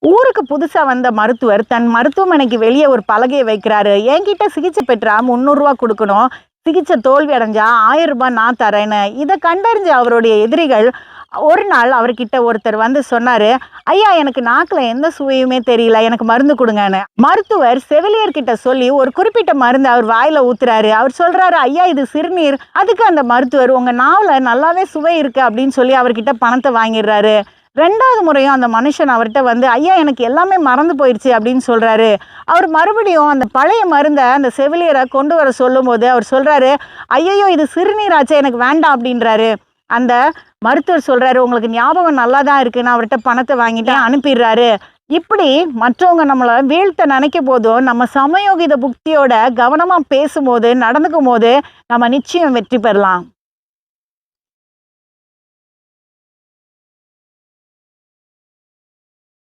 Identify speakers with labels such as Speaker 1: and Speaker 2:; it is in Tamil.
Speaker 1: ஊருக்கு புதுசாக வந்த மருத்துவர் தன் மருத்துவமனைக்கு வெளியே ஒரு பலகையை வைக்கிறாரு. என்கிட்ட சிகிச்சை பெற்றா முந்நூறுரூவா கொடுக்கணும். சிகிச்சை தோல்வி அடைஞ்சா ஆயிரம் ரூபாய் நான் தரேன்னு. இதை கண்டறிஞ்ச அவருடைய எதிரிகள் ஒரு நாள் அவர்கிட்ட ஒருத்தர் வந்து சொன்னாரு ஐயா எனக்கு நாக்கில் எந்த சுவையுமே தெரியல. எனக்கு மருந்து கொடுங்கன்னு. மருத்துவர் செவிலியர்கிட்ட சொல்லி ஒரு குறிப்பிட்ட மருந்து அவர் வாயில ஊத்துறாரு. அவர் சொல்றாரு ஐயா இது சிறுநீர். அதுக்கு அந்த மருத்துவர் உங்க நாவல நல்லாவே சுவை இருக்கு அப்படின்னு சொல்லி அவர்கிட்ட பணத்தை வாங்கிடுறாரு. ரெண்டாவது முறையும் அந்த மனுஷன் அவர்கிட்ட வந்து ஐயா எனக்கு எல்லாமே மறந்து போயிடுச்சு அப்படின்னு சொல்றாரு. அவர் மறுபடியும் அந்த பழைய மருந்தை அந்த செவிலியரை கொண்டு வர சொல்லும்போது அவர் சொல்றாரு ஐயையோ இது சிறுநீராச்சே எனக்கு வேண்டாம் அப்படின்றாரு. அந்த மருத்துவர் சொல்றாரு உங்களுக்கு ஞாபகம் நல்லா தான் இருக்குன்னு அவர்கிட்ட பணத்தை வாங்கிட்டு அனுப்பிடுறாரு. இப்படி மற்றவங்க நம்மளை வீழ்த்த நினைக்க போதும் நம்ம சமயோகித புக்தியோட கவனமாக பேசும்போது நடந்துக்கும் போது நம்ம நிச்சயம் வெற்றி பெறலாம்.